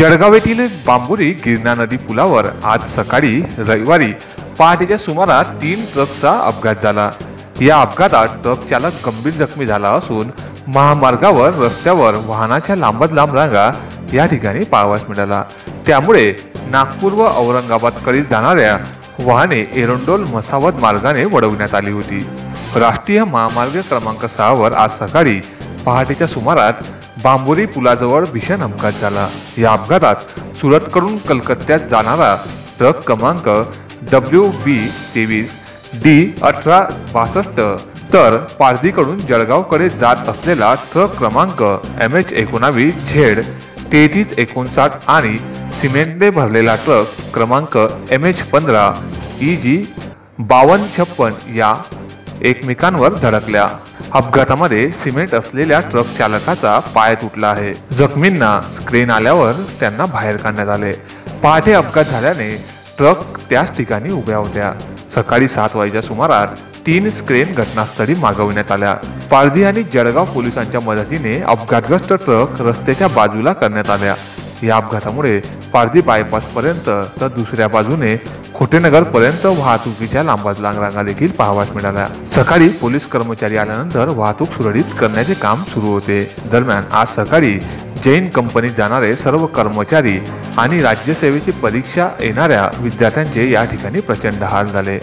जळगाव येथील बांबुरी गिरणा नदी पुलावर आज सकाळी रविवारी पहाटेच्या सुमारास तीन ट्रकचा अपघात झाला. या अपघातात ट्रक चालक गंभीर जखमी झाला असून महामार्गावर रस्त्यावर वाहनाच्या लांबत लांब रांगा या ठिकाणी पाळवास मिळाला. त्यामुळे नागपूर व औरंगाबादकडे जाणाऱ्या वाहने एरंडोल मसावत मार्गाने वळवण्यात आली होती. राष्ट्रीय महामार्ग क्रमांक सहावर आज सकाळी पहाटेच्या सुमारास बांबोरी पुलाजवळ भीषण अपघात झाला. या अपघातात सुरतकडून कलकत्त्यात जाणारा ट्रक क्रमांक डब्ल्यू बी तेवीस डी अठरा बासष्ट तर पारधीकडून जळगावकडे जात असलेला ट्रक क्रमांक एम एच एकोणावीस झेड तेहतीस एकोणसाठ आणि सिमेंटने भरलेला ट्रक क्रमांक एम एच पंधरा ई जी बावन्न छप्पन या एकमेकांवर धडकल्या. अपघातामध्ये सिमेंट असलेल्या ट्रक चालकाचा पाय तुटला आहे. जखमींना स्क्रीन आल्यावर त्यांना बाहेर काढण्यात आले. पहाटे अपघात झाल्याने ट्रक त्याच ठिकाणी उभ्या होत्या. सकाळी सात वाजेच्या सुमारास तीन स्क्रेन घटनास्थळी मागवण्यात आल्या. पारधी आणि जळगाव पोलिसांच्या मदतीने अपघातग्रस्त ट्रक रस्त्याच्या बाजूला करण्यात आल्या. या अपघातामुळे पारधी बायपास पर्यंत तर दुसऱ्या बाजूने खोटेनगर पर्यंत वाहतुकीच्या लांबात लांगरांगा देखील पाहावास मिळाल्या सकाळी पोलीस कर्मचारी आल्यानंतर वाहतूक सुरळीत करण्याचे काम सुरू होते. दरम्यान आज सकाळी जैन कंपनीत जाणारे सर्व कर्मचारी आणि राज्यसेवेची परीक्षा येणाऱ्या विद्यार्थ्यांचे या ठिकाणी प्रचंड हाल झाले.